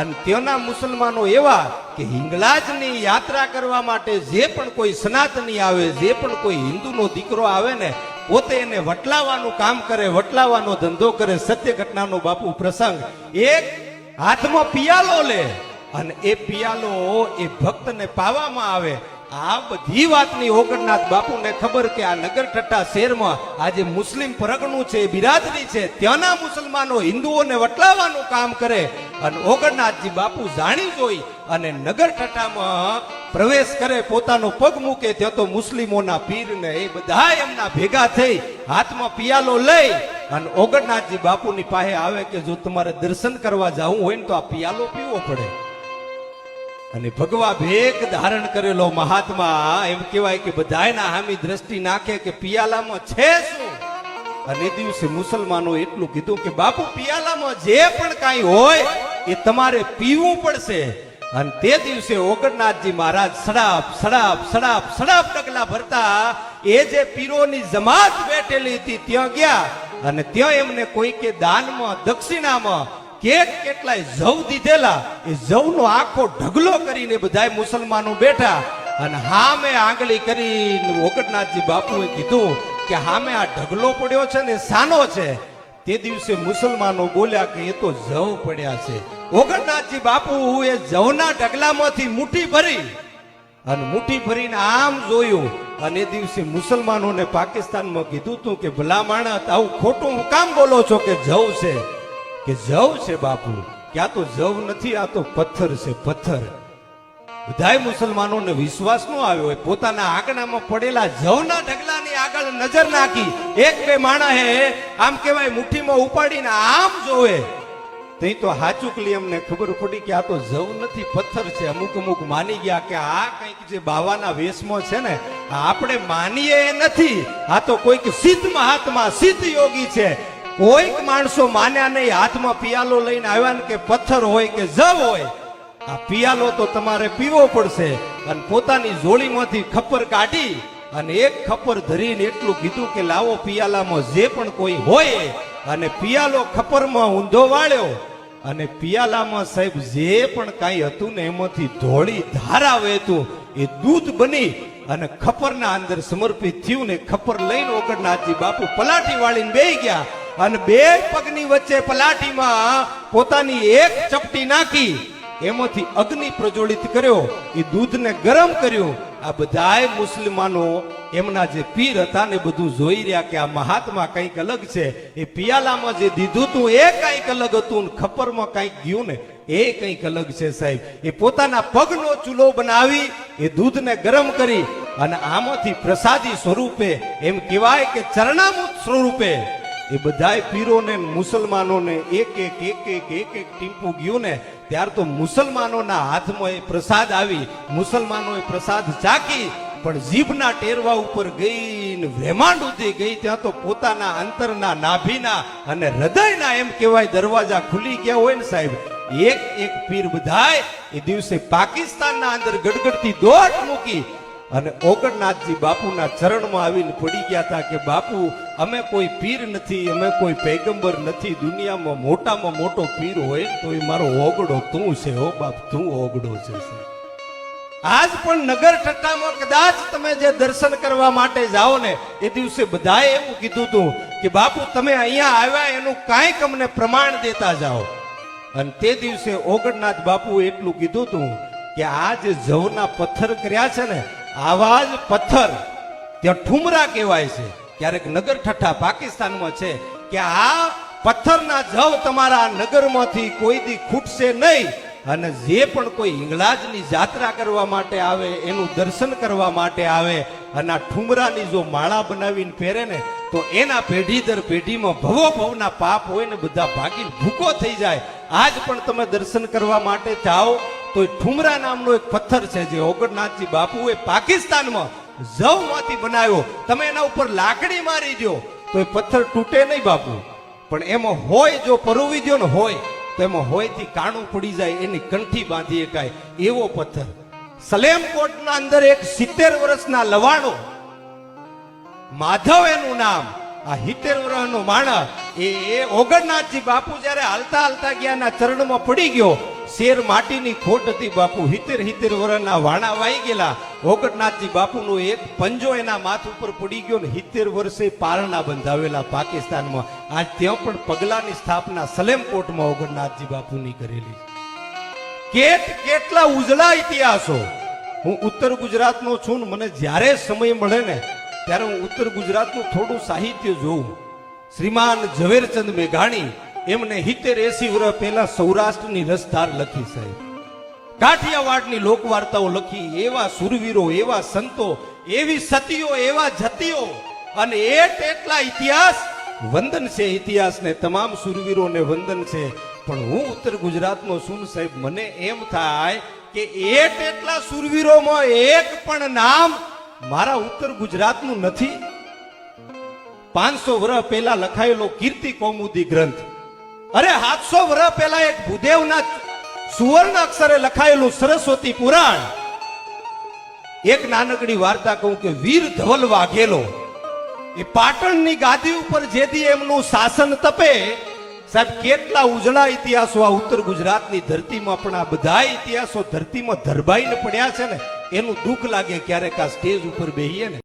અને તેના મુસલમાનો એવા કે હિંગલાજની યાત્રા કરવા માટે જે પણ કોઈ સનાતની આવે, જે પણ કોઈ હિન્દુનો દીકરો આવે ને, પોતે એને વટલાવાનું કામ કરે વટલાવાનો ધંધો કરે, સત્ય ઘટનાનો બાપુ પ્રસંગ, એક હાથમાં પિયાલો લે અને એ પિયાલો એ ભક્તને પાવામાં આવે. આ બધી વાતની ઓગણનાથ બાપુને ખબર કે આ નગરઠઠ્ઠા શહેરમાં આજે મુસ્લિમ પરગણું છે બિરાદરી છે. ત્યાંના મુસલમાનો હિન્દુઓને વટલાવવાનું કામ કરે અને ઓગણનાથજી બાપુ જાણી જોઈ અને નગરઠઠ્ઠામાં પ્રવેશ કરે, પોતાનો પગ મૂકે, ત્યાં તો મુસ્લિમોના પીરને એ બધા એમના ભેગા થઈ હાથમાં પિયાલો લઈ અને ઓગણનાથજી બાપુની પાસે આવે કે જો તમારે દર્શન કરવા જવું હોય ને તો આ પિયાલો પીવો પડે. અને ભગવા ભેગ ધારણ કરેલો મહાત્મા એમ કહેવાય કે બધાયના હામી દ્રષ્ટિ નાખે કે પિયાલામાં છે શું? અને દિવસે મુસલમાનો એટલું કીધું કે બાપુ, પિયાલામાં જે પણ કાંઈ હોય એ તમારે પીવું પડશે. અને તે દિવસે ઓગણનાથજી મહારાજ સડાપ સડાપ સડાપ સડાપ ડગલા ભરતા એ જે પીરોની જમાત બેઠેલી હતી, ત્યાં ગયા. અને ત્યાં એમને કોઈ કે દાનમાં, દક્ષિણામાં કેક કેટલાય જવ દીધેલા, એ જવનો આખો ઢગલો કરીને બધાય મુસલમાનો બેઠા અને હામે આંગળી કરીને ઓગટનાથજી બાપુએ કીધું કે હામે આ ઢગલો પડ્યો છે ને, સાનો છે. તે દિવસે મુસલમાનો બોલ્યા કે એ તો જવ પડ્યા છે. ઓગણનાથજી બાપુ એ જવના ઢગલામાંથી મુઠ્ઠી ભરી અને મુઠ્ઠી ભરીને આમ જોયું અને એ દિવસે મુસલમાનોને પાકિસ્તાનમાં કીધું તું કે ભલા માણસ, આવું ખોટું કામ બોલો છો કે જવ છે? કે જવ છે બાપુ, ક્યાં તો જવ નથી, આ તો પથ્થર છે, પથ્થર. બધાય મુસલમાનોને વિશ્વાસ નો આવ્યો હોય, પોતાના આંકડામાં પડેલા જવના ઢગલાની આગળ નજર નાખી. એક બે માણસે આમ કહેવાય મુઠ્ઠીમાં ઉપાડીને આમ જોવે. તઈ તો હાચુકલી અમને ખબર પડી કે આ તો જવ નથી, પથ્થર છે. અમુક અમુક માની ગયા કે આ કંઈક જે બાવાના વેશમાં છે ને આપણે માનીએ નથી. આ તો કોઈક સિદ્ધ મહાત્મા, સિદ્ધ યોગી છે. કોઈક માણસો માન્યા નહીં, હાથમાં પિયાલો લઈને આવ્યા ને કે પથ્થર હોય કે જવ હોય, આ પિયાલો તો તમારે પીવો પડશે. અને પોતાની જોડીમાંથી ખપ્પર કાઢી અને એક ખપ્પર ધરીને એટલું કીધું કે લાવો પિયાલામાં જે પણ કોઈ હોય, અને પિયાલો ખપ્પરમાં ઊંધો વાળ્યો. અને પિયાલામાં સાહેબ જે પણ કાંઈ હતું ને એમાંથી ધોળી ધારા વહેતું, એ દૂધ બની અને ખપરના અંદર સમર્પિત થયું ને ખપર લઈને ઓગણનાથજી બાપુ પલાટી વાળીને બે ગયા. અને બે પગની વચ્ચે પલાઠીમાં પોતાની એક ચપટી નાખી. એમાંથી અગ્નિ પ્રજ્વલિત કર્યો. એ દૂધને ગરમ કર્યું. આ બધાય મુસ્લિમાનો એમના જે પીર હતા ને બધું જોઈ રહ્યા કે આ મહાત્મા કંઈક અલગ છે. એ પિયાલામાં જે દીધું તું એ કંઈક અલગ હતું ને ખપરમાં કંઈક ગયું ને એ કંઈક અલગ છે સાહેબ. એ પોતાના પગનો ચૂલો બનાવી, એ દૂધને ગરમ કરી અને આમાંથી પ્રસાદી સ્વરૂપે એમ કહેવાય કે ચરણામૃત સ્વરૂપે એ બધાય પીરોને, મુસલમાનોને એક એક એક એક એક એક ટીમ્પુ ગયું ને ત્યાર તો મુસલમાનોના હાથમાં એ પ્રસાદ આવી, મુસલમાનોએ પ્રસાદ ચાકી પણ જીભના ટેરવા ઉપર ગઈ ને વ્રેમાંડ ઉધી ગઈ, ત્યાં તો પોતાના અંતરના નાભીના અને હૃદયના એમ કહેવાય દરવાજા ખુલી ગયા હોય ને સાહેબ. એક એક પીર બધાય એ દિવસે પાકિસ્તાનના અંદર ગડગડતી દોટ મૂકી અને ઓગણનાથજી બાપુના ચરણમાં આવીને પડી ગયા હતા કે, બાપુ, અમે કોઈ પીર નથી, અમે કોઈ પૈગંબર નથી. દુનિયામાં મોટામાં મોટો પીર હોય તો એ મારો ઓગડો તું છે, હો બાપ, તું ઓગડો છે આજ પણ નગર ઠટ્ટામાં કદાચ તમે જે દર્શન કરવા માટે જાઓ ને, એ દિવસે બધાએ એવું કીધું હતું કે, બાપુ, તમે અહીંયા આવ્યા, એનું કાંઈક અમને પ્રમાણ દેતા જાઓ. અને તે દિવસે ઓગણનાથ બાપુ એટલું કીધું હતું કે, આ જે જવના પથ્થર કર્યા છે ને આવા જ પથ્થર. ત્યાં ઠુમરા કહેવાય છે. ક્યારેક નગર ઠઠ્ઠા પાકિસ્તાનમાં છે કે આ પથ્થરના જવ તમારા નગરમાંથી કોઈ દી ખૂટશે નહીં. અને જે પણ કોઈ હિંગળાજની જાત્રા કરવા માટે આવે, એનું દર્શન કરવા માટે આવે, અને આ ઠુમરાની જો માળા બનાવીને પહેરે ને, તો એના પેઢી દર પેઢીમાં ભવો ભવના પાપ હોય ને બધા ભાગીને ભૂકો થઈ જાય. આજ પણ તમે દર્શન કરવા માટે જાઓ તો ઠુમરા નામનો એક પથ્થર છે જે ઓગણનાથજી બાપુએ પાકિસ્તાનમાં જવમાંથી બનાવ્યો. તમે એના ઉપર લાકડી મારી દો તો એ પથ્થર તૂટે નહીં બાપુ. પણ એમાં હોય જો પરોવી દો ને હોય, તો એમાં હોયથી કાણું પડી જાય, એની કંઠી બાંધી શકાય એવો પથ્થર. સલેમકોટના અંદર એક સિત્તેર વર્ષના લવાણો. માધવ એનું નામ. આ હિતેર વર્ષનો માણસ, એ ઓગણનાથજી બાપુ જ્યારે હાલતા હાલતા ગયા ચરણમાં પડી ગયો શેર માટીની ખોટ હતી બાપુ હિતેર હિતેર વર્ષના વાણા વાઈ ગયેલા. ઓગટનાથજી બાપુનો એક પંજો એના માથ ઉપર પડી ગયો ને હિતેર વર્ષે પારણા બંધાવેલા પાકિસ્તાનમાં. આજ ત્યાં પણ પગલાની સ્થાપના સલેમ કોટમાં ઓગટનાથજી બાપુની કરેલી કેટ કેટલા ઉજળા ઇતિહાસો. હું ઉત્તર ગુજરાતનો છું ને મને જ્યારે સમય મળે ને ત્યારે હું ઉત્તર ગુજરાતનું થોડું સાહિત્ય જોઉં. શ્રીમાન ઝવેરચંદ મેઘાણી એમને હિતેર એસી વર્ષ પહેલા સૌરાષ્ટ્રની રસધાર લખી સાહેબ. કાઠિયાવાડની લોકવાર્તાઓ લખી, એવા સુરવીરો, એવા સંતો, એવી સતીઓ, એવા જતીઓ, અને એટ એટલા ઇતિહાસ. વંદન છે ઇતિહાસને, તમામ સુરવીરોને વંદન છે. પણ હું ઉત્તર ગુજરાતનો છું ને સાહેબ, મને એમ થાય કે એટ એટલા સુરવીરોમાં એક પણ નામ મારા ઉત્તર ગુજરાતનું નથી. પાંચસો વર્ષ પહેલા લખાયેલો કીર્તિ કૌમુદી ગ્રંથ. અરે સાતસો વર્ષ પહેલા એક ભૂદેવના સુવર્ણ અક્ષરે લખાયેલું સરસ્વતી પુરાણ. એક નાનકડી વાર્તા કહું કે વીર ધવલ વાઘેલો, એ પાટણની ગાદી ઉપર જેથી એમનું શાસન તપે, સાહેબ, કેટલા ઉજળા ઇતિહાસો આ ઉત્તર ગુજરાતની ધરતીમાં, પણ આ બધા ઇતિહાસો ધરતીમાં ધરબાઈને પડ્યા છે ને, એનું દુઃખ લાગે ક્યારેક આ સ્ટેજ ઉપર બેહીએ ને.